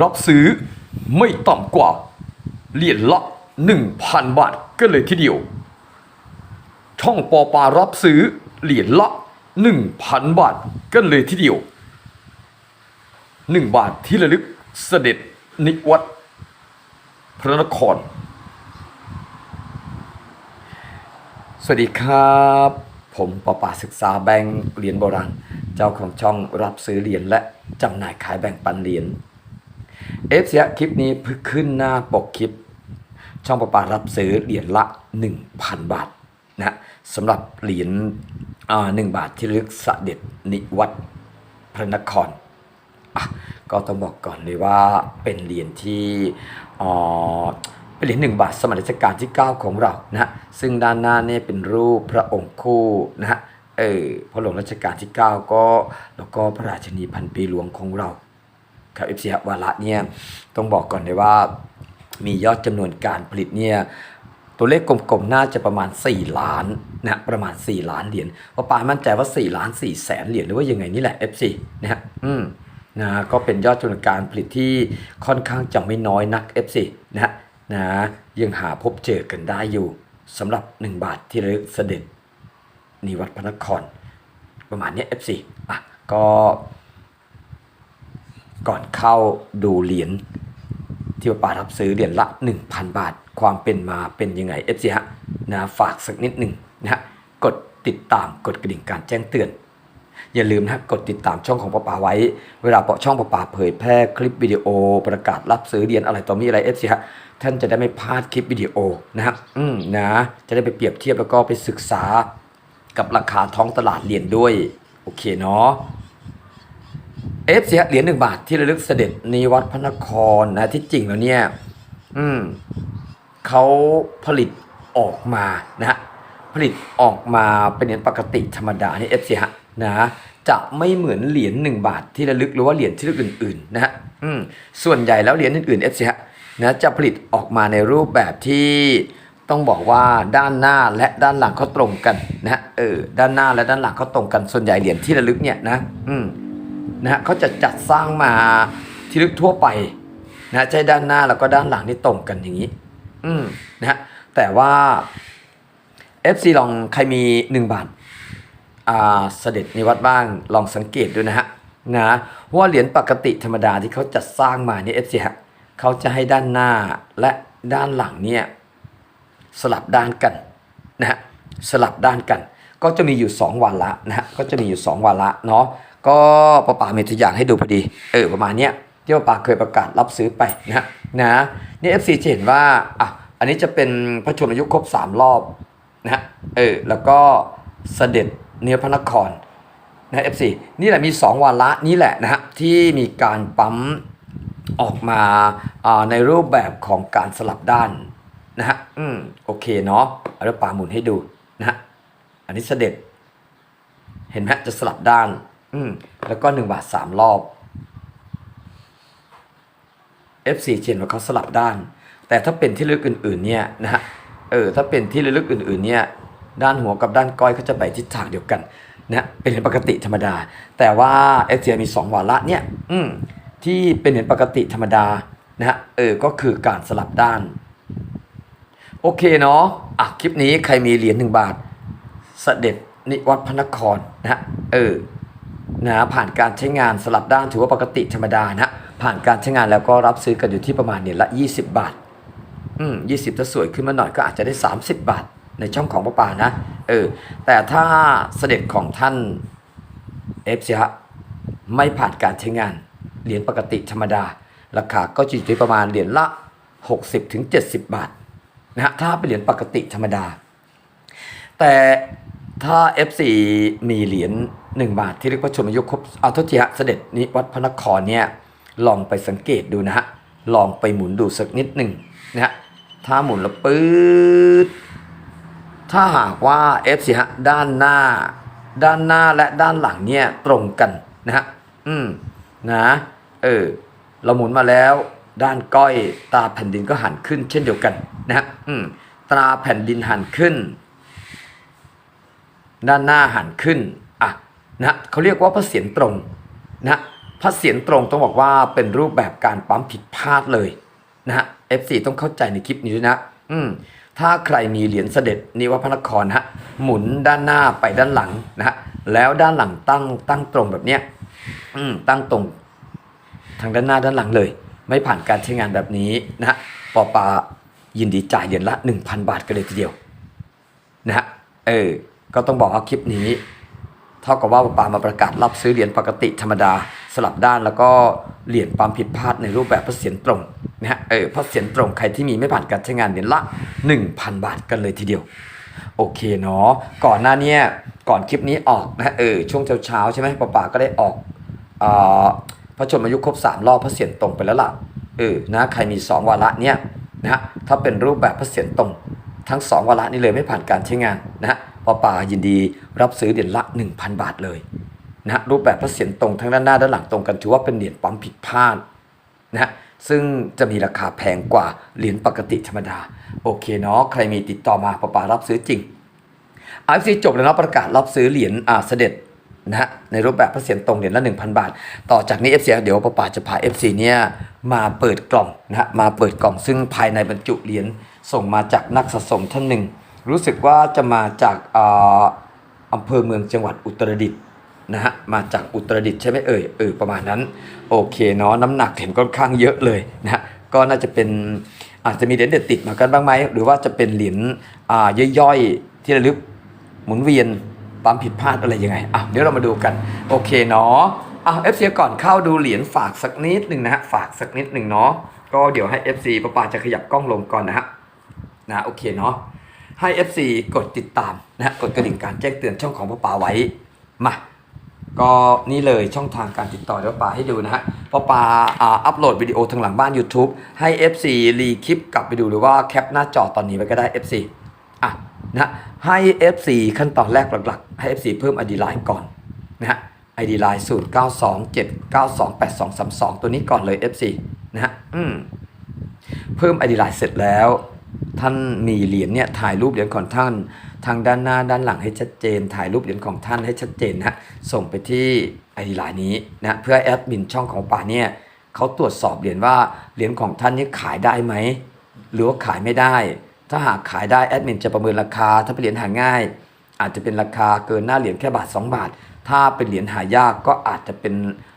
รับซื้อไม่ต่ำกว่าเหรียญละ 1,000 บาทก็เลยทีเดียว ช่องปอปารับซื้อเหรียญละ 1,000 บาทกันเลยทีเดียว 1 บาทที่ระลึกเสด็จนิวัตพระนคร สวัสดีครับ ผมปอปาศึกษาแบงค์เหรียญโบราณ เจ้าของช่องรับซื้อเหรียญและจำหน่ายขายแบ่งปันเหรียญ เอฟเสียคลิปนี้เพิ่งขึ้นหน้าปกคลิป ช่องประปารับซื้อเหรียญละ 1,000 บาทนะสำหรับเหรียญหนึ่งบาทที่ลึกสเด็จนิวัตพระนครก็ต้องบอกก่อนเลยว่าเป็นเหรียญที่เป็นเหรียญหนึ่งบาทสมัยรัชกาลที่ 9 ของเรานะซึ่งด้านหน้าเนี่ยเป็นรูปพระองค์คู่นะฮะเออพระหลวงรัชกาลที่ 9 ก็แล้วก็พระราชินีพันปีหลวงของเรา ครับเอฟซีวาระเนี่ยต้องบอกก่อนเลยว่า มียอดจำนวนการผลิตเนี่ยตัวเลขกลมๆ น่าจะประมาณ 4 ล้านนะประมาณ 4 ล้านเหรียญเพราะปามั่นใจว่า 4 ล้าน4แสนเหรียญหรือว่ายังไงนี่แหละ FC นะฮะอืมนะก็เป็นยอดจำนวนการผลิตที่ค่อนข้างจะไม่น้อยนัก FC นะฮะนะยังหาพบเจอกันได้อยู่สำหรับ 1 บาทที่ระลึกเสด็จนิวัดพระนคร ประมาณเนี้ย FC อะก็ ก่อนเข้าดูเหรียญที่ป้ารับซื้อเหรียญละ 1,000 บาท ความเป็นมาเป็นยังไงเอฟซีฮะนะฝากสักนิดหนึ่งนะฮะกดติดตามกดกระดิ่งการแจ้งเตือน อย่าลืมนะกดติดตามช่องของป้าป๋าไว้ เวลาเปาะช่องป้าป๋าเผยแพร่คลิปวิดีโอประกาศรับซื้อเหรียญอะไรต่อมีอะไรเอฟซีฮะท่านจะได้ไม่พลาดคลิปวิดีโอนะฮะอืมนะจะได้ไปเปรียบเทียบแล้วก็ไปศึกษากับราคาท้องตลาดเหรียญด้วย โอเคเนาะ เอฟเสียเหรียญหนึ่งบาทที่ระลึกเสด็จนิวัดพระนครนะที่จริงแล้วเนี่ย อืมเขาผลิตออกมานะฮะผลิตออกมาเป็นเหรียญปกติธรรมดานี่เอฟซีฮะนะจะไม่เหมือนเหรียญหนึ่งบาทที่ระลึกหรือว่าเหรียญที่ระลึกอื่นๆนะฮะอืมส่วนใหญ่แล้วเหรียญอื่นๆเอฟซีฮะนะจะผลิตออกมาในรูปแบบที่ต้องบอกว่าด้านหน้าและด้านหลังเขาตรงกันนะฮะเออด้านหน้าและด้านหลังเขาตรงกันส่วนใหญ่เหรียญที่ระลึกเนี่ยนะ อืม นะฮะเขาจะจัดสร้างมาที่ลึกทั่วไปนะใช้ด้านหน้าแล้วก็ด้านหลังนี่ตรงกันอย่างนี้ อืมนะฮะแต่ว่า FC ลองใครมี 1 บาทอ่าเสด็จในวัดบ้างลองสังเกตดูนะฮะนะว่าเหรียญปกติธรรมดาที่เขาจัดสร้างมาเนี่ย FC ฮะเขาจะให้ด้านหน้าและด้านหลังเนี่ยสลับด้านกันนะฮะสลับด้านกัน ก็จะมีอยู่ 2วาระนะฮะก็จะมีอยู่ 2วาระเนาะ ก็ป้าป่ามีตัวอย่างให้ดูพอดี เออประมาณเนี้ยที่ป้าป่าเคยประกาศรับซื้อไปนะนะนี่ FC จะเห็นว่าอะอันนี้จะเป็นพระชนมายุครบ3รอบนะฮะเออแล้วก็เสด็จเนื้อพระนครนะ FC นี่แหละมี 2 วาระนี่แหละนะฮะที่มีการปั๊มออกมาในรูปแบบของการสลับด้านนะฮะอืมโอเคเนาะเอาแล้วป่าหมุนให้ดูนะฮะอันนี้เสด็จ เห็นไหมจะสลับด้าน อืมแล้วก็หนึ่งบาทสามรอบ F4 เช่นว่าเขาสลับด้าน แต่ถ้าเป็นที่ลึกอื่น ๆ เนี่ยนะฮะเออถ้าเป็นที่ลึกอื่น ๆ เนี่ยด้านหัวกับด้านก้อยเขาจะไปทิศทางเดียวกันนะเป็นเหรียญปกติธรรมดา แต่ว่า F4 มีสองวาระเนี่ยอืมที่เป็นเหรียญปกติธรรมดานะฮะเออก็คือการสลับด้าน โอเคเนาะอะคลิปนี้ใครมีเหรียญหนึ่งบาทเสด็จนิวัดพนครนะฮะเออ นะผ่านการใช้งานสลับด้านถือว่าปกติธรรมดานะ ผ่านการใช้งานแล้วก็รับซื้อกันอยู่ที่ประมาณเนี่ยละ 20 บาท อืมยี่สิบถ้าสวยขึ้นมาหน่อยก็อาจจะได้ 30 บาท ในช่องของป้าป่านะเออแต่ถ้าเสด็จของท่านเอฟซีฮะไม่ผ่านการใช้งาน เหรียญปกติธรรมดา ราคาก็จะอยู่ที่ประมาณเหรียญละ 60-70ถึง70บาทนะฮะถ้าเป็นเหรียญปกติธรรมดา แต่ ถ้า F4 มีเหรียญ1 บาทที่เรียกว่าชนอายุคครบเอาทษทีฮะเสด็จนิวัดพระนครเนี่ยลองไปสังเกตดูนะฮะ ลองไปหมุนดูสักนิดหนึ่งนะฮะ ถ้าหมุนแล้วปื๊ดถ้าหากว่า F4 ฮะด้านหน้า ด้านหน้าและด้านหลังเนี่ยตรงกันนะฮะ อืมนะเออเราหมุนมาแล้ว ด้านก้อยตาแผ่นดินก็หันขึ้นเช่นเดียวกันนะฮะอืมตาแผ่นดินหันขึ้น ด้านหน้าหันขึ้นอะนะเขาเรียกว่าพระเศียรตรงนะพระเสียรตรงต้องบอกว่าเป็นรูปแบบการปั๊มผิดพลาดเลยนะฮะ F4 ต้องเข้าใจในคลิปนี้ด้วยนะ อืมถ้าใครมีเหรียญเสด็จนิวพระนครนะฮะหมุนด้านหน้าไปด้านหลังนะฮะแล้วด้านหลังตั้งตั้งตรงแบบเนี้ยอืมตั้งตรง ทางด้านหน้าด้านหลังเลย ไม่ผ่านการใช้งานแบบนี้นะฮะปอปายินดีจ่ายเหรียญละ 1,000 บาทกันเลยทีเดียวนะฮะเออ ก็ต้องบอกว่าคลิปนี้ เท่ากับว่าปามาประกาศรับซื้อเหรียญปกติธรรมดาสลับด้านแล้วก็เหรียญปั๊มผิดพลาดในรูปแบบพระเศียรตรงนะฮะเออพระเศียรตรงใครที่มีไม่ผ่านการใช้งานเหรียญละ 1,000 บาทกันเลยทีเดียว โอเคเนาะก่อนหน้านี้ก่อนคลิปนี้ออกนะเออช่วงเช้าๆใช่ไหมปอปาก็ได้ออกอ่าพระชนมายุครบสามรอบพระเศียรตรงไปแล้วล่ะเออนะใครมี 2 วาระเนี่ยนะฮะถ้าเป็นรูปแบบพระเศียรตรง ทั้ง 2วาระนี้เลยไม่ผ่านการใช้งานนะฮะปอป่ายินดีรับซื้อเหรียญละ 1,000 บาทเลยนะฮะรูปแบบพระเศียรตรงทั้งด้านหน้าด้านหลังตรงกันถือว่าเป็นเหรียญปั๊มผิดพลาดนะฮะซึ่งจะมีราคาแพงกว่าเหรียญปกติธรรมดา โอเคเนาะใครมีติดต่อมาปอป่ารับซื้อจริงอาซีจบแล้วเนาะประกาศรับซื้อเหรียญอ่าเสด็จนะฮะในรูปแบบพระเศียรตรงเหรียญละ 1,000 บาท ต่อจากนี้ FC เดี๋ยวป้าป่าจะพา FC เนี่ยมาเปิดกล่องนะฮะมาเปิดกล่องซึ่งภายในบรรจุเหรียญ ส่งมาจากนักสะสมท่านหนึ่ง รู้สึกว่าจะมาจากอำเภอเมืองจังหวัดอุตรดิตถ์นะฮะมาจากอุตรดิตถ์ใช่ไหมเอ่ยเออประมาณนั้น โอเคเนาะน้ำหนักเห็นค่อนข้างเยอะเลยนะฮะก็น่าจะเป็นอาจจะมีเหรียญเด็ดติดมากันบ้างไหมหรือว่าจะเป็นเหรียญอ่าย่อยๆที่ระลึกหมุนเวียนปั๊มผิดพลาดอะไรยังไงอะเดี๋ยวเรามาดูกันโอเคเนาะอะ FC ก่อนเข้าดูเหรียญฝากสักนิดหนึ่งนะฮะฝากสักนิดหนึ่งเนาะก็เดี๋ยวให้ FC ป้าปาจะขยับกล้องลงก่อนนะฮะ นะโอเคเนาะให้ FC กดติดตามนะกดกระดิ่งการแจ้งเตือนช่องของป้าป่าไว้มาก็นี่เลยช่องทางการติดต่อเดี๋ยวป้าให้ดูนะฮะป้าปาอ่าอัปโหลดวิดีโอทางหลังบ้าน YouTube ให้ FC รีคลิปกลับไปดูหรือว่าแคปหน้าจอตอนนี้ไว้ก็ได้ FC อะนะให้ FC ขั้นตอนแรกหลักๆ ให้ FC เพิ่ม ID Line ก่อนนะฮะ ID Line 0 9 2 7 9 2 8 2 3 2 ตัวนี้ก่อนเลย FC นะฮะอืมเพิ่ม ID Line เสร็จแล้ว ท่านมีเหรียญเนี่ยถ่ายรูปเหรียญของท่าน ทางด้านหน้าด้านหลังให้ชัดเจน ถ่ายรูปเหรียญของท่านให้ชัดเจนนะฮะส่งไปที่ ID Line นี้นะเพื่อแอดมินช่องของป่าเนี่ยเขาตรวจสอบเหรียญว่าเหรียญของท่านนี่ขายได้ไหมหรือว่าขายไม่ได้ ถ้าหากขายได้แอดมินจะประเมินราคา ถ้าเป็นเหรียญหาง่าย อาจจะเป็นราคาเกินหน้าเหรียญแค่บาท 2 บาท ถ้าเป็นเหรียญหายากก็อาจจะเป็น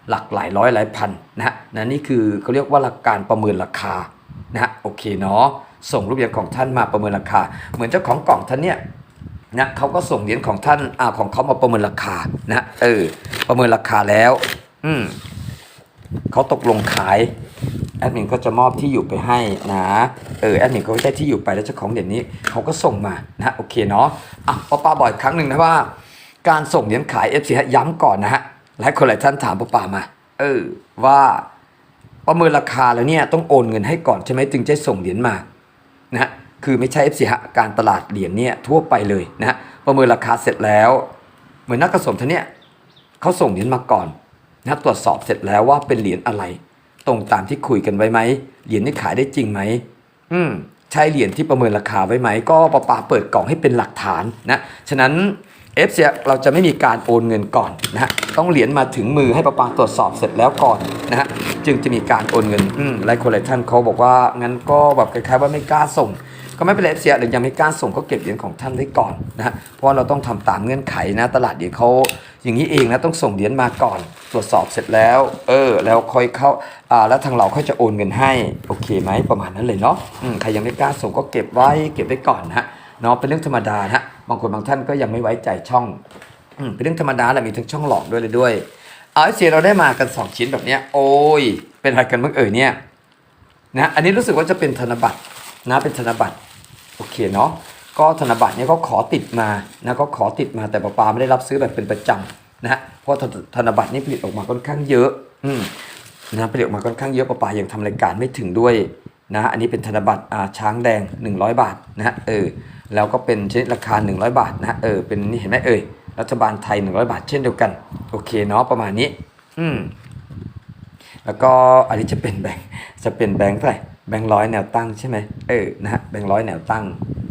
หลักหลายร้อยหลายพันนะฮะนะนี่คือเขาเรียกว่าหลักการประเมินราคานะฮะโอเคเนาะ ส่งรูปเหรียญของท่านมาประเมินราคา เหมือนเจ้าของกล่องท่านเนี่ยนะเขาก็ส่งเหรียญของท่านอ่าของเขามาประเมินราคานะเออประเมินราคาแล้ว อืมเขาตกลงขายแอดมินก็จะมอบที่อยู่ไปให้นะเออแอดมินก็ได้ที่อยู่ไปแล้วเจ้าของเหรียญนี้เขาก็ส่งมานะโอเคเนาะอะป้าป้าบอกอีกครั้งหนึ่งนะว่า การส่งเหรียญขาย FC ฮะย้ำก่อนนะฮะหลายคนหลายท่านถามป้าป้ามา เออว่าประเมินราคาแล้วเนี่ยต้องโอนเงินให้ก่อนใช่ไหมจึงจะส่งเหรียญมา นะฮะคือไม่ใช่ FC ฮะการตลาดเหรียญเนี่ยทั่วไปเลยนะฮะประเมินราคาเสร็จแล้วเหมือนนักกระสมท่านเนี่ยเขาส่งเหรียญมาก่อนนะตรวจสอบเสร็จแล้วว่าเป็นเหรียญอะไร ตรงตามที่คุยกันไว้ไหมเหรียญนี้ขายได้จริงไหมอืมใช่เหรียญที่ประเมินราคาไว้ไหม ก็ปะปาเปิดกล่องให้เป็นหลักฐานนะฉะนั้น เอฟเเราจะไม่มีการโอนเงินก่อนนะฮะต้องเหรียญมาถึงมือให้ปะปาตรวจสอบเสร็จแล้วก่อนนะฮะจึงจะมีการโอนเงินอืมหลายคนหลายท่านเขาบอกว่างั้นก็แบบคล้ายๆว่าไม่กล้าส่ง ก็ไม่เป็นไรเสียหรือยังไม่กล้าส่งก็เก็บเหรียญของท่านไว้ก่อนนะฮะเพราะเราต้องทำตามเงื่อนไขนะตลาดเหรียญเขาอย่างนี้เองนะต้องส่งเหรียญมาก่อน ตรวจสอบเสร็จแล้ว เออ แล้วค่อยเข้าอ่าแล้วทางเราค่อยจะโอนเงินให้โอเคไหมประมาณนั้นเลยเนาะอืมใครยังไม่กล้าส่งก็เก็บไว้เก็บไว้ก่อนนะฮะ เนาะเป็นเรื่องธรรมดานะฮะบางคนบางท่านก็ยังไม่ไว้ใจช่องเป็นเรื่องธรรมดาแหละมีทั้งช่องหลอกด้วยเลยด้วย เอาเสียเราได้มากันสองชิ้นแบบเนี้ยโอ้ย เป็นอะไรกันบ้างเอ่ยเนี่ยนะอันนี้รู้สึกว่าจะเป็นธนบัตรนะเป็นธนบัตรโอเคเนาะก็ธนบัตรเนี่ยก็ขอติดมานะก็ขอติดมาแต่ปาปาไม่ได้รับซื้อแบบเป็นประจำนะฮะเพราะธนบัตรนี่ผลิตออกมาค่อนข้างเยอะ อืมนะผลิตออกมาค่อนข้างเยอะปาปายังทำรายการไม่ถึงด้วย นะอันนี้เป็นธนบัตรอาช้างแดง 100 บาทนะฮะเออแล้วก็เป็นชนิดราคา 100 บาทนะฮะเออเป็นนี่เห็นไหมเอ่ยรัฐบาลไทย 100 บาท เช่นเดียวกัน โอเคเนาะประมาณนี้ อืมแล้วก็อันนี้จะเป็นแบงค์จะเป็นแบงค์เท่าไหร่แบงค์ร้อยแนวตั้งใช่ไหมเออนะฮะแบงค์ร้อยแนวตั้ง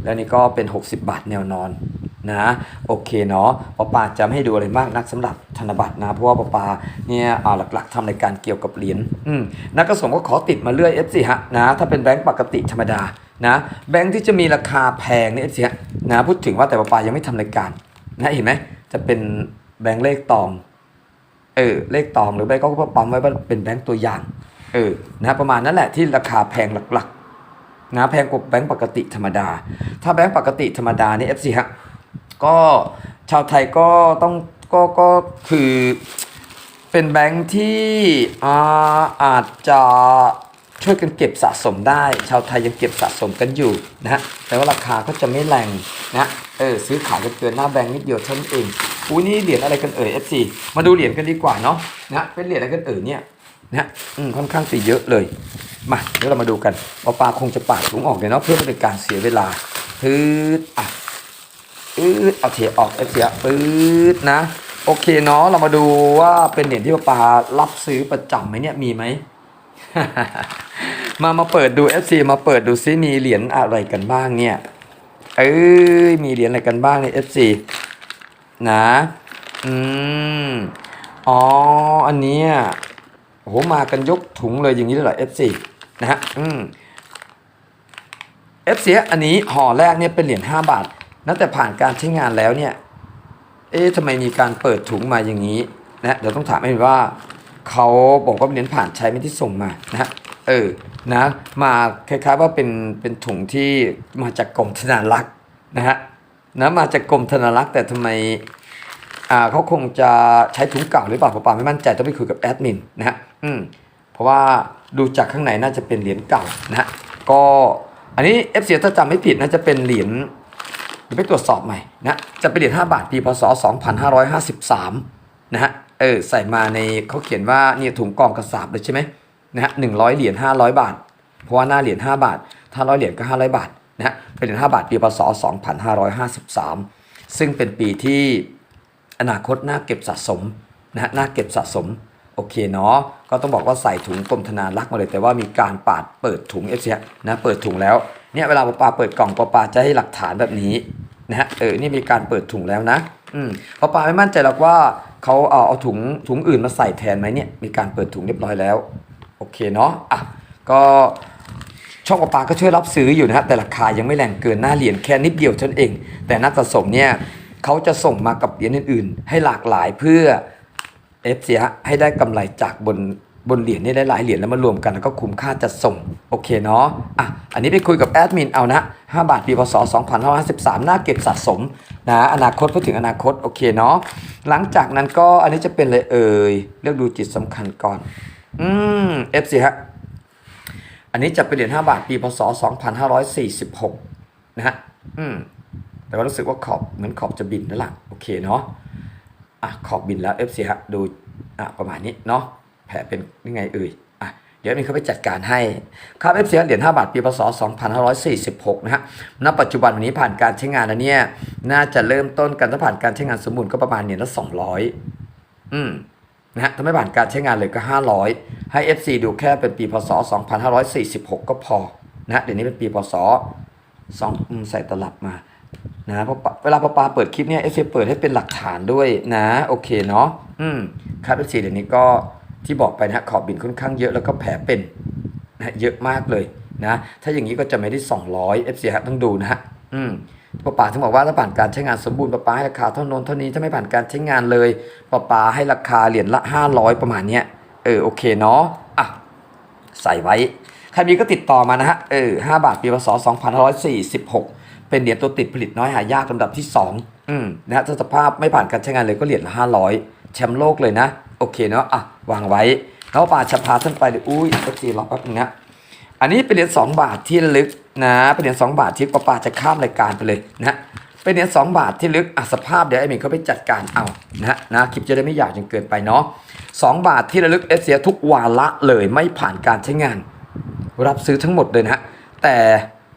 แล้วนี่ก็เป็น 60 บาทแนวนอน นะโอเคเนาะปอปาจะไม่ให้ดูอะไรมากนักสำหรับธนบัตรนะเพราะว่าปอปาเนี่ยอ่าหลักๆทำรายการเกี่ยวกับเหรียญนักกระสมก็ขอติดมาเรื่อย F4 ฮะนะถ้าเป็นแบงก์ปกติธรรมดานะแบงก์ที่จะมีราคาแพงเนี่ย F4 ฮะนะพูดถึงว่าแต่ปอปายังไม่ทำรายการนะเห็นไหมจะเป็นแบงก์เลขตองเออเลขตองหรือแบงก์ก็ปั๊มไว้ว่าเป็นแบงก์ตัวอย่างเออนะประมาณนั้นแหละที่ราคาแพงหลักๆนะแพงกว่าแบงก์ปกติธรรมดา ถ้าแบงก์ปกติธรรมดานี่ F4 ฮะ ก็ชาวไทยก็ต้องก็ก็คือเป็นแบงก์ที่อาอาจจะช่วยกันเก็บสะสมได้ ชาวไทยยังเก็บสะสมกันอยู่นะฮะแต่ว่าราคาก็จะไม่แรงนะเออซื้อขายกันเกินหน้าแบงก์นิดเดียวเท่านั้นเองอุ้ยนี่เหรียญอะไรกันเอ่ย F4 มาดูเหรียญกันดีกว่าเนาะนะเป็นเหรียญอะไรกันเอ่ยเนี่ยนะอืมค่อนข้างตีเยอะเลยมาเดี๋ยวเรามาดูกันปอปลาคงจะปาดถุงออกเลยเนาะเพื่อเป็นการเสียเวลาพืดอะ อืดเอาเทออกเอเสียปืดนะ โอเคเนาะเรามาดูว่าเป็นเหรียญที่ปอปลารับซื้อประจำไหมเนี่ยมีไหมมามาเปิดดู FC มาเปิดดูซิมีเหรียญอะไรกันบ้างเนี่ยเอ้ยมีเหรียญอะไรกันบ้างใน FC นะอืมอ๋ออันนี้โหมากันยกถุงเลยอย่างนี้เลยเหรอ F4 นะฮะอืม F4 อันนี้ห่อแรกเนี่ยเป็นเหรียญ5บาท นับแต่ผ่านการใช้งานแล้วเนี่ย เอ๊ะทำไมมีการเปิดถุงมาอย่างนี้นะเดี๋ยวต้องถามให้ว่าเขาบอกว่าเป็นเหรียญผ่านใช้ไม่ที่ส่งมานะเออนะมาคล้ายๆว่าเป็นเป็นถุงที่มาจากกรมธนารักษ์นะฮะนะมาจากกรมธนารักษ์แต่ทำไมอ่าเขาคงจะใช้ถุงเก่าหรือเปล่าผมปาไม่มั่นใจต้องไปคุยกับแอดมินนะฮะอืมเพราะว่าดูจากข้างในน่าจะเป็นเหรียญเก่านะฮะก็อันนี้ f อถ้าจำไม่ผิดน่าจะเป็นเหรียญ ดี๋ยวไปตรวจสอบใหม่นะจะเป็นเหรียญ5บาทปีพศ 2553 นะฮะเออใส่มาในเขาเขียนว่าเนี่ยถุงกล่องกระสาบเลยใช่ไหมนะฮะหนึ่งร้อยเหรียญ500บาท เพราะว่าหน้าเหรียญ5บาท ถ้าร้อยเหรียญก็500บาทนะฮะเป็นเหรียญ5บาทปีพศ2553ซึ่งเป็นปีที่อนาคตน่าเก็บสะสมนะฮะน่าเก็บสะสมโอเคเนาะก็ต้องบอกว่าใส่ถุงกรมธนารักษ์มาเลยแต่ว่ามีการปาดเปิดถุงเอฟซีนะเปิดถุงแล้วเนี่ยเวลาปปาเปิดกล่องปปาจะให้หลักฐานแบบนี้ นะฮะ เออ นี่มีการเปิดถุงแล้วนะ อืมปอปาไม่มั่นใจหรอกว่าเขาเอาเอาถุงถุงอื่นมาใส่แทนไหมเนี่ย มีการเปิดถุงเรียบร้อยแล้ว โอเคเนาะ อะ ก็ช่องปลาปลาก็ช่วยรับซื้ออยู่นะฮะแต่ราคายังไม่แรงเกินหน้าเหรียญแค่นิดเดียวเท่านั้นเอง แต่นักสะสมเนี่ยเขาจะส่งมากับเหรียญอื่น ๆ ให้หลากหลายเพื่อเอฟซีให้ได้กำไรจากบน บนเหรียญนี่หลายเหรียญแล้วมารวมกันแล้วก็คุ้มค่าจัดส่ง โอเคเนาะอะอันนี้ไปคุยกับแอดมินเอานะ 5 บาทปีพศ2553น่าเก็บสะสมนะอนาคตพูดถึงอนาคตโอเคเนาะหลังจากนั้นก็อันนี้จะเป็นเลยเอ่ยเลือกดูจิตสำคัญก่อน อืม FC ฮะอันนี้จะเป็นเหรียญ5บาทปีพศ2546 นะฮะอืมแต่ว่ารู้สึกว่าขอบเหมือนขอบจะบินแล้วล่ะโอเคเนาะอะขอบบินแล้ว FC ฮะดูอะประมาณนี้เนาะ ผลเป็นยังไงเอ่ยอะเดี๋ยวมีเขาไปจัดการให้ครับ FC ฮะเหรียญ5บาทปีพศ 2546 นะฮะ ณ ปัจจุบันวันนี้ผ่านการใช้งานแล้วเนี่ย น่าจะเริ่มต้นกันถ้าผ่านการใช้งานสมบูรณ์ก็ประมาณเหรียญละ 200 อืมนะฮะถ้าไม่ผ่านการใช้งานเลยก็ 500 ให้ FC ดูแค่เป็นปีพศ 2546 ก็พอนะฮะเดี๋ยวนี้เป็นปีพศสองใส่ตลับมานะเพราะปะเวลาปาปาเปิดคลิปเนี่ย FC เปิดให้เป็นหลักฐานด้วยนะ โอเคเนาะอืมครับ FC เดี๋ยวนี้ก็ ที่บอกไปนะขอบบินค่อนข้างเยอะแล้วก็แผลเป็นนะเยอะมากเลยนะถ้าอย่างนี้ก็จะไม่ได้ 200 FC ฮะต้องดูนะฮะอืมป้าป๋าถึงบอกว่าถ้าผ่านการใช้งานสมบูรณ์ปป๋าให้ราคาเท่านนเท่านี้ถ้าไม่ผ่านการใช้งานเลยปป๋าให้ราคาเหรียญละ 500 ประมาณเนี้ยเออโอเคเนาะอะใส่ไว้ใครมีก็ติดต่อมานะฮะเออ5บาทปีพศ2546เป็นเหรียญตัวติดผลิตน้อยหายากลำดับที่2อืมนะฮะสภาพไม่ผ่านการใช้งานเลยก็เหรียญละ500แชมป์โลกเลยนะ โอเคเนาะอะวางไว้แล้วป่าจะพาท่านไปเลยอุ้ยเอฟซีรอแป๊บนึงนะอันนี้เป็นเหรียญ2บาทที่ลึกนะเป็นเหรียญ2บาทที่ป้าป้าจะข้ามรายการไปเลยนะเป็นเหรียญ2บาทที่ลึกอะสภาพเดี๋ยวไอ้หมิงเขาไปจัดการเอานะนะคลิปจะได้ไม่ยาวจนเกินไปเนาะ2บาทที่ระลึกเอเสียทุกวาระเลยไม่ผ่านการใช้งาน รับซื้อทั้งหมดเลยนะแต่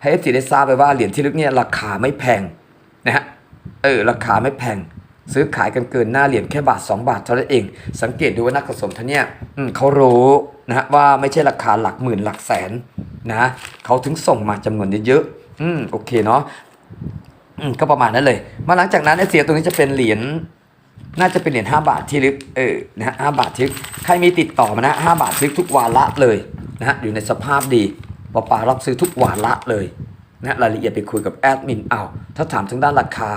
ให้เอฟซีได้ทราบไปว่าเหรียญที่ลึกเนี่ยราคาไม่แพงนะฮะเออราคาไม่แพง ซื้อขายกันเกินหน้าเหรียญแค่บาท 2 บาทเท่านั้นเอง สังเกตดูว่านักสะสมท่านเนี่ยเขารู้นะฮะว่าไม่ใช่ราคาหลักหมื่นหลักแสนนะเขาถึงส่งมาจำนวนเยอะๆอืมโอเคเนาะอืมก็ประมาณนั้นเลย มาหลังจากนั้นเอเซียตรงนี้จะเป็นเหรียญน่าจะเป็นเหรียญ5บาทที่ลึกเออนะฮะ5บาทที่ลึกใครมีติดต่อมานะ5บาทที่ลึกทุกวาระเลยนะฮะอยู่ในสภาพดีปอปารับซื้อทุกวาระเลยนะรายละเอียดไปคุยกับแอดมินเอาถ้าถามทางด้านราคา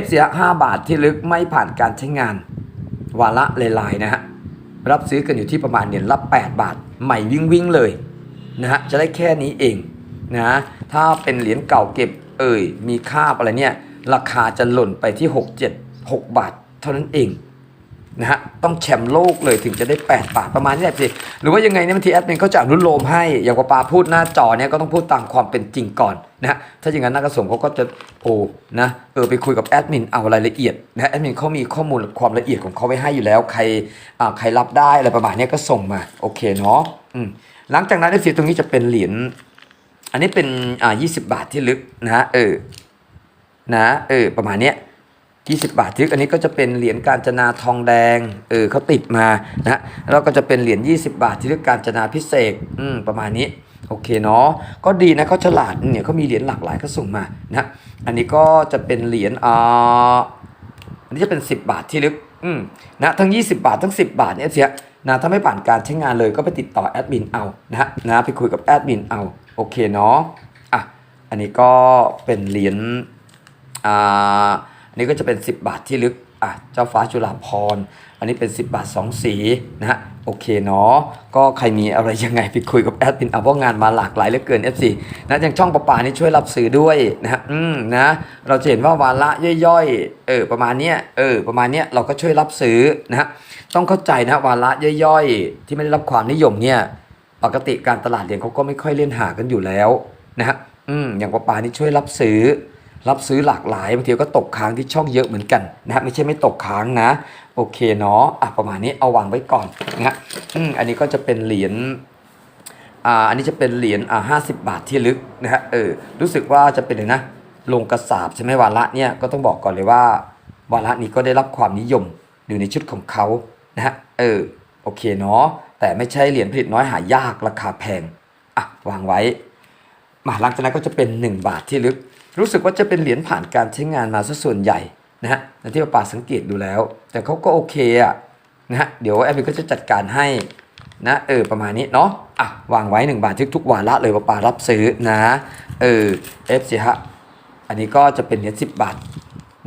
F เสีย5บาทที่ลึกไม่ผ่านการใช้งาน วาระลายๆนะฮะรับซื้อกันอยู่ที่ประมาณเหรียญละ8บาท ใหม่วิ่งวิ่งๆเลยนะฮะจะได้แค่นี้เองนะถ้าเป็นเหรียญเก่าเก็บเอ่ยมีค่าอะไรเนี่ยราคาจะหล่นไปที่ 6 7 6 บาท เท่านั้นเองนะฮะต้องแชมป์โลกเลยถึงจะได้ 8 บาทประมาณนี้แหละสิหรือว่ายังไงเนี่ยบางทีแอดมินเขาจะอนุโลมให้อย่างว่าปาพูดหน้าจอเนี่ยก็ต้องพูดตามความเป็นจริงก่อน นะถ้าอย่างนั้นนักกระสมเขาก็จะโอ้นะเออไปคุยกับแอดมินเอารายละเอียดนะแอดมินเขามีข้อมูลความละเอียดของเขาไว้ให้อยู่แล้วใครอ่าใครรับได้อะไรประมาณนี้ก็ส่งมาโอเคเนาะอืมหลังจากนั้นไอ้สีตรงนี้จะเป็นเหรียญอันนี้เป็นอ่า20บาทที่ลึกนะเออนะเออประมาณเนี้ย20บาทที่ลึกอันนี้ก็จะเป็นเหรียญกาญจนาทองแดงเออเขาติดมานะแล้วก็จะเป็นเหรียญ20 บาทที่ลึกกาญจนาพิเศษอืมประมาณนี้ โอเคเนาะก็ดีนะเขาฉลาดเนี่ยเขามีเหรียญหลากหลายเขาส่งมานะอันนี้ก็จะเป็นเหรียญอ่าอันนี้จะเป็น 10 บาทที่ลึกอืมนะทั้ง 20 บาททั้ง 10 บาทเนี่ยเสียนะถ้าไม่ผ่านการใช้งานเลยก็ไปติดต่อแอดมินเอานะฮะนะไปคุยกับแอดมินเอาโอเคเนาะอะอันนี้ก็เป็นเหรียญอ่าอันนี้ก็จะเป็น 10 บาทที่ลึกอะเจ้าฟ้าจุฬาภรณ์ อันนี้เป็น 10 บาท 2 สีนะฮะโอเคเนาะก็ใครมีอะไรยังไงไปคุยกับแอดมินเอาเพราะงานมาหลากหลายเหลือเกิน FC นะอย่างช่องประปานี่ช่วยรับซื้อด้วยนะฮะอืมนะเราจะเห็นว่าวาระย่อยๆเออประมาณเนี้ยเออประมาณเนี้ยเราก็ช่วยรับซื้อนะฮะต้องเข้าใจนะวาระย่อยๆ ที่ไม่ได้รับความนิยมเนี่ยปกติการตลาดเหรียญเขาก็ไม่ค่อยเล่นหากันอยู่แล้วนะฮะอืมอย่างประปานี่ช่วยรับซื้อรับซื้อหลากหลายบางทีก็ตกค้างที่ช่องเยอะเหมือนกันนะฮะไม่ใช่ไม่ตกค้างนะ โอเคเนาะอะประมาณนี้เอาวางไว้ก่อนนะฮะอืมอันนี้ก็จะเป็นเหรียญอ่าอันนี้จะเป็นเหรียญอ่าห้าสิบบาทที่ลึกนะฮะเออรู้สึกว่าจะเป็นเลยนะลงกระสาบใช่ไหมวาระเนี่ยก็ต้องบอกก่อนเลยว่าวาระนี้ก็ได้รับความนิยมอยู่ในชุดของเขานะฮะเออโอเคเนาะแต่ไม่ใช่เหรียญผลิตน้อยหายากราคาแพงอะวางไว้มาหลังจากนั้นก็จะเป็น 1 บาทที่ลึก รู้สึกว่าจะเป็นเหรียญผ่านการใช้งานมาซะส่วนใหญ่ นะฮะที่ป่าสังเกตดูแล้ว แต่เขาก็โอเคอะนะฮะเดี๋ยวแอดมินก็จะจัดการให้นะเออประมาณนี้เนาะอะวางไว้ 1 บาทที่ทุกวาระเลยป่ารับซื้อนะเออเอฟสิฮะอันนี้ก็จะเป็นเหรียญ10บาท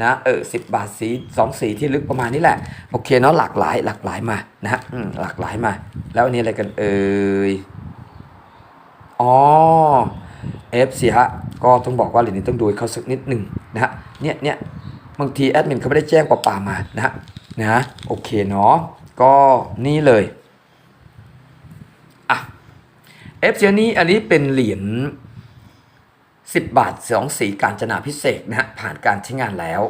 นะเออสิบาทสีสองสีที่ลึกประมาณนี้แหละ โอเคเนาะหลากหลายหลากหลายมานะฮะหลากหลายมา แล้วอันนี้อะไรกันเอ่ยอ๋อ F สิฮะก็ต้องบอกว่าเหรียญนี้ต้องดูเขาสักนิดหนึ่งนะฮะเนี่ยเนี่ย บางทีแอดมินเขาไม่ได้แจ้งปป่าๆมานะนะโอเคเนาะก็นี่เลยอะ F เสียนี้อันนี้เป็นเหรียญ10 บาทสองสีการจนาพิเศษนะฮะผ่านการใช้งานแล้ว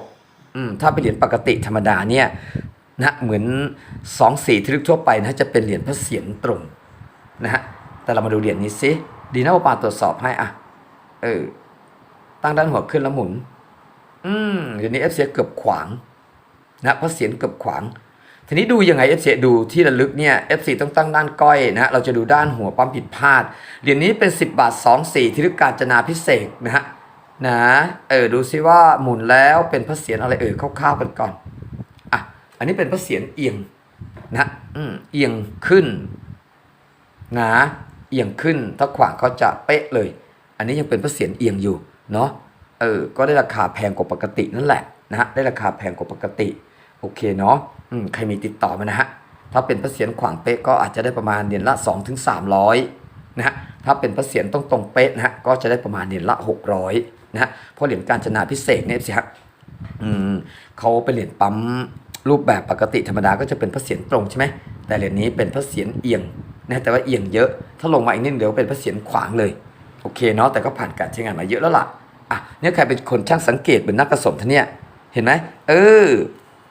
อืมถ้าเป็นเหรียญปกติธรรมดาเนี่ยนะเหมือนสองสีที่ลึกทั่วไปนะจะเป็นเหรียญพระเศียรตรงนะฮะแต่เรามาดูเหรียญนี้สิดีนะว่าปาตรวจสอบให้อะเออตั้งด้านหัวขึ้นแล้วหมุน อืมเหรียญนี้เอฟเสียเกือบขวางนะเพราะเสียงเกือบขวาง ทีนี้ดูยังไงเอฟเดูที่ระลึกเนี่ยเอฟซีต้องตั้งด้านก้อยนะเราจะดูด้านหัวปั๊มผิดพลาดเหรียญนี้เป็น 10 บาท 2 4 ที่ลึกการจนาพิเศษนะฮะนะเออดูซิว่าหมุนแล้วเป็นพระเศียรอะไรเออคร่าวๆกันก่อนอะอันนี้เป็นพระเศียรเอียงนะอืมเอียงขึ้นนะเอียงขึ้นถ้าขวางเขาจะเป๊ะเลย อันนี้ยังเป็นพระเศียรเอียงอยู่เนาะ เออก็ได้ราคาแพงกว่าปกตินั่นแหละนะฮะได้ราคาแพงกว่าปกติ โอเคเนาะอืมใครมีติดต่อมานะฮะถ้าเป็นพระเศียรขวางเป๊ะก็อาจจะได้ประมาณเหรียญละ2ถึง300นะฮะถ้าเป็นพระเศียรต้องตรงเป๊ะนะฮะก็จะได้ประมาณเหรียญละ 600นะฮะเพราะเหรียญการจนาพิเศษเนี่ยสิฮะอืมเขาเป็นเหรียญปั๊มรูปแบบปกติธรรมดาก็จะเป็นพระเศียรตรงใช่ไหมแต่เหรียญนี้เป็นพระเศียรเอียงนะแต่ว่าเอียงเยอะ ถ้าลงมาอีกนิดเดียวเป็นพระเศียรขวางเลยโอเคเนาะแต่ก็ผ่านการใช้งานมาเยอะแล้วล่ะ อะเนี่ยใครเป็นคนช่างสังเกตเป็นนักกระสมท่านเนี่ยเห็นไหมเออ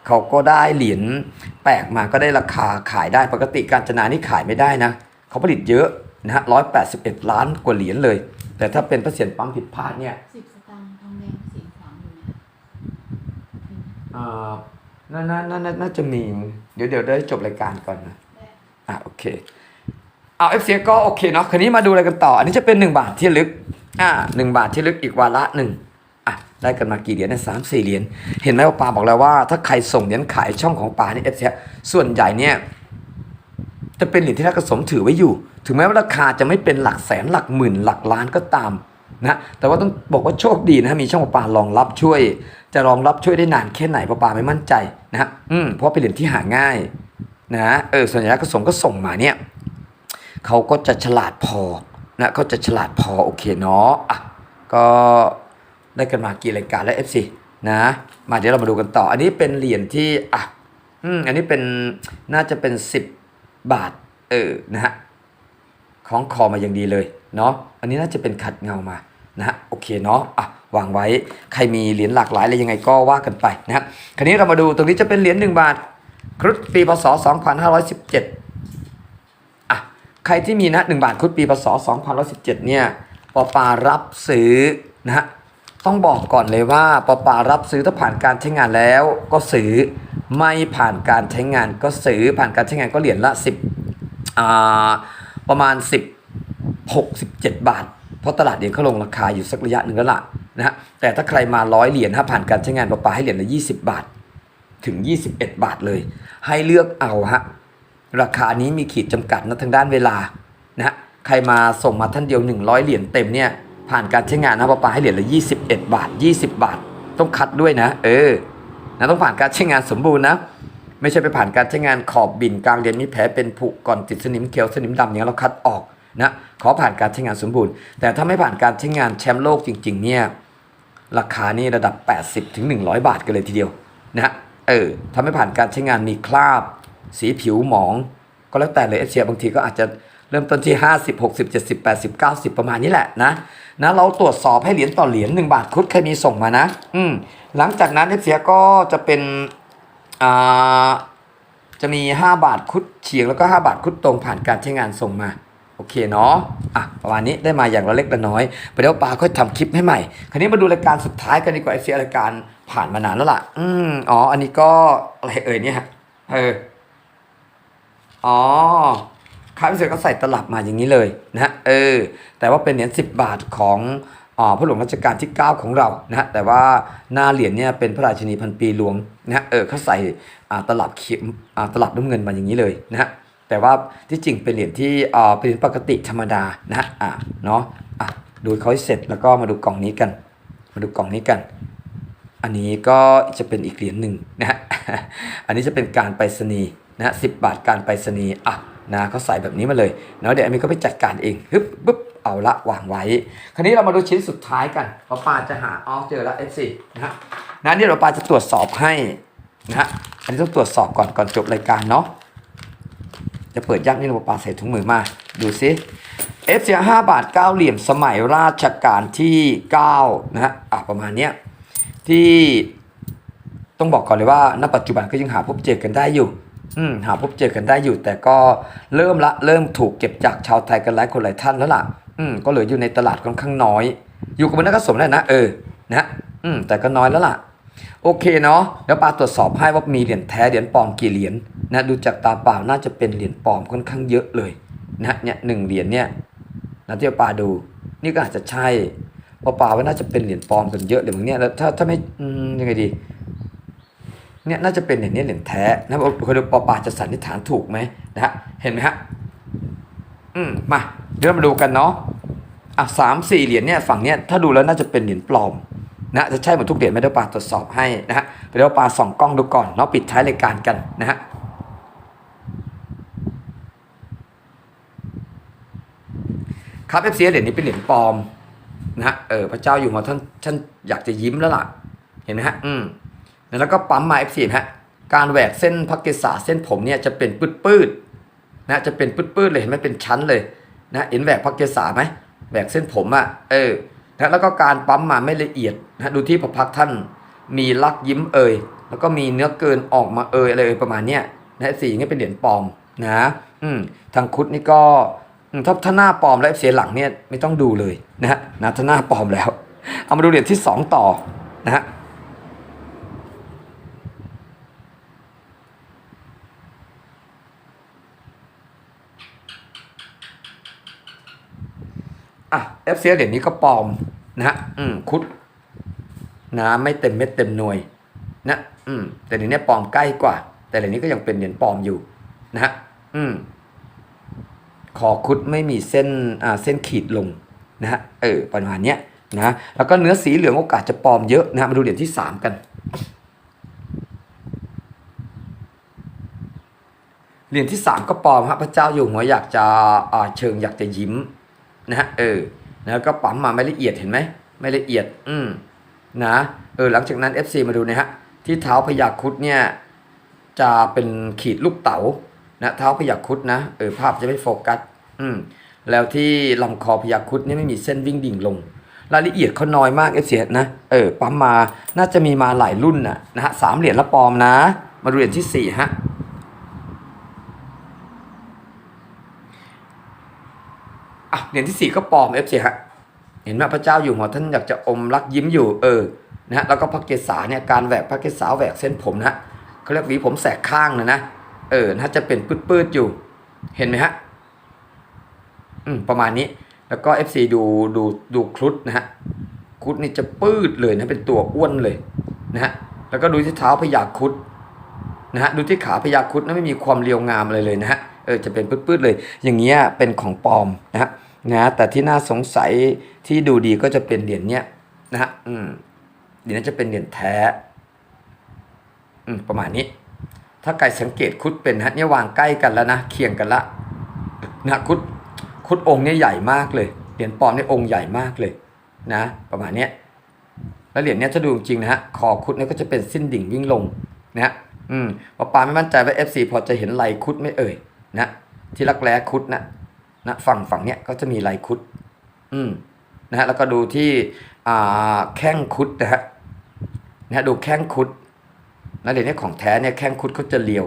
เขาก็ได้เหรียญแปลกมาก็ได้ราคาขายได้ปกติการจนานี่ขายไม่ได้นะเขาผลิตเยอะนะฮะร้อยแปดสิบเอ็ดล้านกว่าเหรียญเลย แต่ถ้าเป็นพระเศียรปั๊มผิดพลาดเนี่ยสิบสตางค์ทองแดงสีขวางอยู่นะอ่าน่าน่าน่าน่าน่าจะมี เดี๋ยวเดี๋ยวได้จบรายการก่อนนะอะโอเคเอาเอฟซีก็โอเคเนาะคราวนี้มาดูอะไรกันต่อ อันนี้จะเป็น1บาทที่ลึก อ่าหนึ่งบาทที่ลึกอีกวาระหนึ่งอะได้กันมากี่เหรียญเนี่ยสามสี่เหรียญเห็นไหมว่าปาบอกแล้วว่า ถ้าใครส่งเหรียญขายช่องของปาเนี่ยเอฟซีส่วนใหญ่เนี่ยจะเป็นเหรียญที่นักสมถือไว้อยู่ ถึงแม้ว่าราคาจะไม่เป็นหลักแสนหลักหมื่นหลักล้านก็ตามนะแต่ว่าต้องบอกว่าโชคดีนะมีช่องปลารองรับช่วย จะรองรับช่วยได้นานแค่ไหนปลาปาไม่มั่นใจนะอืมเพราะเป็นเหรียญที่หาง่ายนะเออส่วนใหญ่นักสมก็ส่งมาเนี่ยเขาก็จะฉลาดพอ นะเขาจะฉลาดพอโอเคเนาะอะก็ได้กันมากี่รายการแล้ว FC นะ มาเดี๋ยวเรามาดูกันต่อ อันนี้เป็นเหรียญที่อะอืมอันนี้เป็นน่าจะเป็น 10 บาท เออนะฮะของคอมาอย่างดีเลยเนาะอันนี้น่าจะเป็นขัดเงามานะฮะโอเคเนาะอะวางไว้ใครมีเหรียญหลากหลายอะไรยังไงก็ว่ากันไปนะฮะคราวนี้เรามาดูตรงนี้จะเป็นเหรียญ1บาทครุฑปีพศ2517อะใค รที่มีนะ1บาทครุฑปีพศ2517เนี่ยปอปารับซื้อนะฮะต้องบอกก่อนเลยว่าปอปารับซื้อถ้าผ่านการใช้งานแล้วก็ซื้อไม่ผ่านการใช้งานก็ซื้อผ่านการใช้งานก็เหรียญละ10อ่าประมาณ10 67บาท เพราะตลาดเหรียญเขาลงราคาอยู่สักระยะหนึ่งแล้วล่ะนะฮะแต่ถ้าใครมาร้อยเหรียญถ้าผ่านการใช้งานปอปาให้เหรียญละ20บาท ถึง21บาทเลย ให้เลือกเอาฮะ ราคานี้มีขีดจำกัดนะทางด้านเวลานะฮะใครมาส่งมาท่านเดียว 100 เหรียญเต็มเนี่ยผ่านการใช้งานนะปะปาให้เหรียญละ 21 บาท 20 บาท ต้องคัดด้วยนะ เออนะต้องผ่านการใช้งานสมบูรณ์นะ ไม่ใช่ไปผ่านการใช้งานขอบบินกลางเดือนมีแผลเป็นผุก่อนติดสนิมเขียวสนิมดำอย่างนี้เราคัดออกนะขอผ่านการใช้งานสมบูรณ์ แต่ถ้าไม่ผ่านการใช้งานแชมป์โลกจริง ๆ เนี่ยราคานี่ระดับ 80ถึง100 บาทกันเลยทีเดียวนะเออถ้าไม่ผ่านการใช้งานมีคราบ สีผิวหมอง ก็แล้วแต่เลยเอเชียบางทีก็อาจจะเริ่มต้นที่ 50 60 70 80 90 ประมาณนี้แหละนะนะเราตรวจสอบให้เหรียญต่อเหรียญ1บาทคุดใครมีส่งมานะ อืมหลังจากนั้นเอเชียก็จะเป็นอ่าจะมี 5 บาทคุดเฉียงแล้วก็ 5 บาทคุดตรงผ่านการใช้งานส่งมาโอเคเนาะ อะประมาณนี้ได้มาอย่างละเล็กละน้อยไปเดี๋ยวปาค่อยทำคลิปให้ใหม่ คราวนี้มาดูรายการสุดท้ายกันดีกว่าไอเสียรายการผ่านมานานแล้วล่ะ อืมอ๋อ อันนี้ก็อะไรเอ่ยเนี่ย เออ อ๋อค้าพิเศษก็ใส่ตลับมาอย่างนี้เลยนะเออ แต่ว่าเป็นเหรียญ10 บาทของอ่าพระหลวงรัชกาลที่ 9 ของเรานะแต่ว่าหน้าเหรียญเนี่ยเป็นพระราชินีพันปีหลวงนะเออเขาใส่อ่าตลับเขียมอ่าตลับน้ำเงินมาอย่างนี้เลยนะแต่ว่าที่จริงเป็นเหรียญที่อ่าเป็นเหรียญปกติธรรมดานะอ่าเนาะอะดูเขาเสร็จแล้วก็มาดูกล่องนี้กัน มาดูกล่องนี้กัน อันนี้ก็จะเป็นอีกเหรียญหนึ่งนะฮะอันนี้จะเป็นการไปรษณีย์ นะฮะสิบาทการไปรษณีย์อะนะเขาใส่แบบนี้มาเลยเนาะเดี๋ยวอามีก็ไปจัดการเองฮึบปึ๊บเอาละวางไว้ คราวนี้เรามาดูชิ้นสุดท้ายกันเพราะปาจะหาออเจอแล้ว F4 นะฮะนั้นเดี๋ยวเราปาจะตรวจสอบให้นะฮะอันนี้ต้องตรวจสอบก่อนก่อนจบรายการเนาะจะเปิดยักษ์นี่เราปาใส่ถุงมือมาดูซิ F เสีห้าบาทเก้าเหลี่ยมสมัยราชการที่เก้านะฮะอะประมาณเนี้ยที่ต้องบอกก่อนเลยว่าณปัจจุบันก็ยังหาพบเจอกันได้อยู่ อืมหาพบเจอกันได้อยู่ แต่ก็เริ่มละเริ่มถูกเก็บจากชาวไทยกันหลายคนหลายท่านแล้วล่ะ อืมก็เหลืออยู่ในตลาดค่อนข้างน้อย อยู่กับมันนักสมแล้วนะเออนะอืมแต่ก็น้อยแล้วล่ะ โอเคเนาะเดี๋ยวปาตรวจสอบให้ว่ามีเหรียญแท้เหรียญปลอมกี่เหรียญนะดูจากตาเปล่าน่าจะเป็นเหรียญปลอมค่อนข้างเยอะเลยนะเนี่ยหนึ่งเหรียญเนี่ยนะที่ปาดู นี่ก็อาจจะใช่เพราปาว่าน่าจะเป็นเหรียญปลอมกันเยอะเลยมึงเนี่ยแล้วถ้าถ้าไม่อืมยังไงดี เนี่ยน่าจะเป็นเหรียญนี้เหรียญแท้นะคนดูปอปาจะสันนิษฐานถูกไหมนะฮะเห็นไหมฮะอืมมาเดี๋ยวมาดูกันเนาะอะสามสี่เหรียญเนี่ยฝั่งเนี้ยถ้าดูแล้วน่าจะเป็นเหรียญปลอมนะจะใช่หมดทุกเหรียญไหม่ได้ปาตรวจสอบให้นะฮะเดี๋ยวปาส่องกล้องดูก่อนเนาะปิดท้ายรายการกันนะฮะครับเอฟซีเหรียญนี้เป็นเหรียญปลอมนะฮะเออพระเจ้าอยู่มาท่านท่านอยากจะยิ้มแล้วล่ะ เห็นไหมฮะ อืม แล้วก็ปั๊มมา F4 ฮะการแหวกเส้นพักเกษาเส้นผมเนี่ยจะเป็นปืดๆนะจะเป็นปืดๆเลยเห็นไหมเป็นชั้นเลยนะเห็นแหวกพักเกษาไหมแหวกเส้นผมอะ่ะเออนะแล้วก็การปั๊มมาไม่ละเอียดนะดูที่พระพักท่านมีลักยิ้มเอ่ยแล้วก็มีเนื้อเกินออกมาเอ่ยอะไรเอ่ยประมาณเนี้ยนะสี่อย่างเงี้เป็นเหรียญปลอมนะอืมทางคุดนี่ก็ถ้าถ้าหน้าปลอมแล้วเสียหลังเนี่ยไม่ต้องดูเลยนะฮะนะถ้าหน้าปลอมแล้ว เอามาดูเหรียญที่สองต่อนะฮะ อะ f c เหรียญนี้ก็ปลอมนะฮะอืมคุดนะไม่เต็มเม็ดเต็มหน่วยนะอืมแต่เหรียญเนี้ยปลอมใกล้กว่า แต่เหรียญนี้ก็ยังเป็นเหรียญปลอมอยู่นะฮะอืมคอคุดไม่มีเส้นอ่าเส้นขีดลงนะฮะเออประมาณเนี้ยนะแล้วก็เนื้อสีเหลืองโอกาสจะปลอมเยอะนะฮะมาดูเหรียญที่สามกันเหรียญที่สามก็ปลอมครับพระเจ้าอยู่หัวอยากจะอ่าเชิงอยากจะยิ้มนะฮะเออ แล้วก็ปั๊มมาไม่ละเอียดเห็นไหมไม่ละเอียดอืมนะเออหลังจากนั้น FC มาดูนะฮะที่เท้าพญาคุดเนี่ยจะเป็นขีดลูกเต๋านะเท้าพญาคุดนะเออภาพจะไม่โฟกัสอืมแล้วที่ลำคอพญาคุดเนี่ยไม่มีเส้นวิ่งดิ่งลง รายละเอียดเขาน้อยมาก FC นะเออปั๊มมาน่าจะมีมาหลายรุ่นนะนะฮะสามเหรียญละปอมนะ มาดูเหรียญที่สี่ฮะ อะเหรียญที่สี่ก็ปลอมเอฟซีฮะเห็นไหมพระเจ้าอยู่หัวท่านอยากจะอมรักยิ้มอยู่เออนะฮะแล้วก็พระเกศาเนี่ยการแหวกพระเกศาแหวกเส้นผมนะฮะเขาเรียกหวีผมแสกข้างนะนะเออน่าจะเป็นปื้ดๆอยู่ เห็นไหมฮะอืมประมาณนี้ แล้วก็ FC ดูดูดูครุฑนะฮะครุฑนี่จะปืดเลยนะเป็นตัวอ้วนเลยนะฮะแล้วก็ดูที่เท้าพญาครุฑนะฮะดูที่ขาพญาครุฑนะไม่มีความเรียวงามอะไรเลยนะฮะเออจะเป็นปื้ดๆเลย อย่างเงี้ยเป็นของปลอมนะฮะ นะแต่ที่น่าสงสัยที่ดูดีก็จะเป็นเหรียญเนี้ยนะฮะอืมเหรียญนี้จะเป็นเหรียญแท้อืมประมาณนี้ ถ้าใครสังเกตครุฑเป็นฮะเนี่ยวางใกล้กันแล้วนะเคียงกันละนะครุฑครุฑองค์เนี่ยใหญ่มากเลยเหรียญปลอมเนี่ยองค์ใหญ่มากเลยนะ ประมาณเนี้ยแล้วเหรียญเนี้ยถ้าดูจริงนะฮะคอครุฑเนี่ยก็จะเป็นสิ้นดิ่งวิ่งลงนะฮะอืมปอปาไม่มั่นใจว่า FC พอจะเห็นลายครุฑไหม่เอ่ยนะที่รักแร้ครุฑนะ นะฝั่งฝั่งเนี้ยก็จะมีลายครุฑอืมนะฮะแล้วก็ดูที่อ่าแข้งครุฑนะฮะนะฮะดูแข้งครุฑแล้วเหรียญเนี้ของแท้เนี่ยแข้งคุดเขาจะเรียว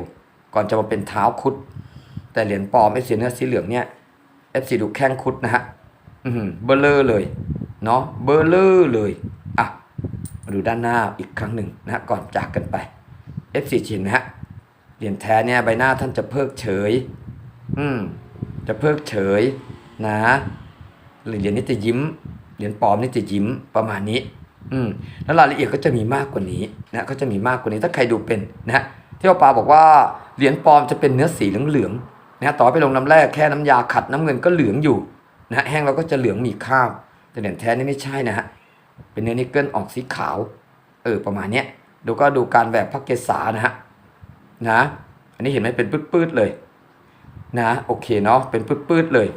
ก่อนจะมาเป็นเท้าคุด แต่เหรียญปลอมไอ้สีเนื้อสีเหลืองเนี่ยเอฟซีดูแข้งคุดนะฮะอือหือเบลเลอร์เลยเนาะเบลเลอร์เลยอะมาดูด้านหน้าอีกครั้งหนึ่งนะฮะก่อนจากกันไป F4 ชินนะฮะเหรียญแท้เนี่ยใบหน้าท่านจะเพิกเฉย อืม จะเพิกเฉยนะเหรียญนี้จะยิ้มเหรียญปลอมนี่จะยิ้มประมาณนี้ อืมแล้วรายละเอียดก็จะมีมากกว่านี้นะก็จะมีมากกว่านี้ถ้าใครดูเป็นนะที่ว่าปาบอกว่าเหรียญปลอมจะเป็นเนื้อสีเหลืองๆนะฮะต่อไปลงน้ำแร่แค่น้ำยาขัดน้ำเงินก็เหลืองอยู่นะแห้งเราก็จะเหลืองมีคราบแต่เหรียญแท้นี่ไม่ใช่นะฮะเป็นเนื้อนิกเกิลออกสีขาว เออประมาณเนี้ยดูก็ดูการแหวกพระเกศานะฮะนะ อันนี้เห็นไหมเป็นปื้ดๆเลย นะโอเคเนาะเป็นปื้ดๆเลย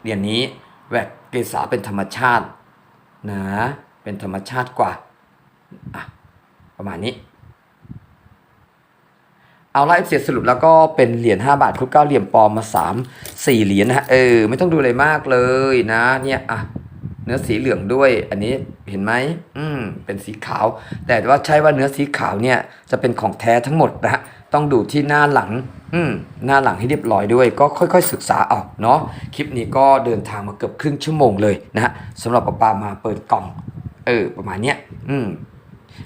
เหรียญนี้แหวกเกศาเป็นธรรมชาตินะเป็นธรรมชาติกว่าอะประมาณนี้ เอาไล่เสร็จสรุปแล้วก็เป็นเหรียญ5บาทคุดเก้าเหลี่ยมปลอมมา 3 4 เหรียญนะฮะเออไม่ต้องดูอะไรมากเลยนะเนี่ยอะเนื้อสีเหลืองด้วย อันนี้เห็นไหมอืมเป็นสีขาว แต่ว่าใช่ว่าเนื้อสีขาวเนี่ยจะเป็นของแท้ทั้งหมดนะฮะ ต้องดูที่หน้าหลัง อืม หน้าหลังให้เรียบร้อยด้วย ก็ค่อยๆ ศึกษาเอาเนาะ คลิปนี้ก็เดินทางมาเกือบครึ่งชั่วโมงเลยนะฮะสำหรับปาปามาเปิดกล่อง เออ ประมาณเนี้ย อืม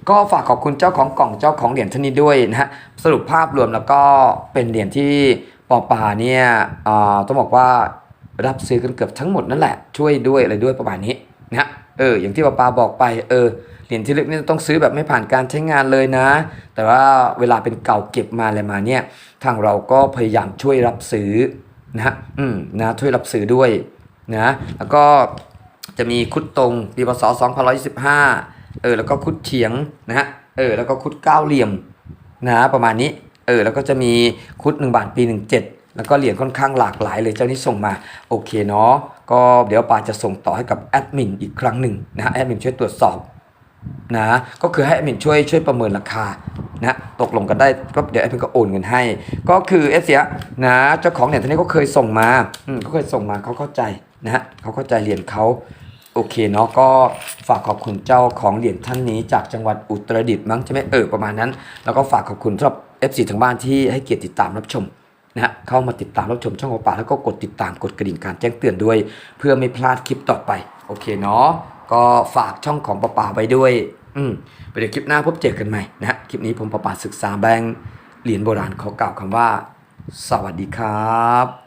ก็ฝากขอบคุณเจ้าของกล่องเจ้าของเหรียญท่านนี้ด้วยนะฮะ สรุปภาพรวมแล้วก็เป็นเหรียญที่ปอปาเนี่ยอ่าต้องบอกว่ารับซื้อกันเกือบทั้งหมดนั่นแหละ ช่วยด้วยอะไรด้วยประมาณนี้นะฮะ เออ อย่างที่ปอปาบอกไป เออ เหรียญที่ลึกนี่ต้องซื้อแบบไม่ผ่านการใช้งานเลยนะ แต่ว่าเวลาเป็นเก่าเก็บมาอะไรมาเนี่ย ทางเราก็พยายามช่วยรับซื้อนะอืมนะช่วยรับซื้อด้วยนะแล้วก็จะมีคุดตรงปีพศ2525เออแล้วก็คุดเฉียงนะฮะเออแล้วก็คุดเก้าเหลี่ยมนะประมาณนี้เออแล้วก็จะมีคุด1บาทปี 17 แล้วก็เหรียญค่อนข้างหลากหลายเลยเจ้านี้ส่งมาโอเคเนาะก็เดี๋ยวปาจะส่งต่อให้กับแอดมินอีกครั้งหนึ่งนะแอดมินช่วยตรวจสอบ นะก็คือให้แอดมินช่วยช่วยประเมินราคานะตกลงกันได้ก็เดี๋ยวแอดมินก็โอนเงินให้ ก็คือเอสเสียนะเจ้าของเหรียญท่านนี้ก็เคยส่งมาอืมเขาเคยส่งมาเขาเข้าใจนะฮะเขาเข้าใจเหรียญเขาโอเคเนาะก็ฝากขอบคุณเจ้าของเหรียญท่านนี้จากจังหวัดอุตรดิตถ์มั้งใช่ไหมเออประมาณนั้น แล้วก็ฝากขอบคุณสำหรับ FC ทางบ้านที่ให้เกียรติติดตามรับชมนะฮะเข้ามาติดตามรับชมช่องโอปาแล้วก็กดติดตามกดกระดิ่งการแจ้งเตือนด้วย เพื่อไม่พลาดคลิปต่อไปโอเคเนาะ ก็ฝากช่องของปะปาไว้ด้วย อืมไปเดี๋ยวคลิปหน้าพบเจอกันใหม่นะคลิปนี้ผมปะปาศึกษาแบงค์เหรียญโบราณขอกล่าวคำว่า สวัสดีครับ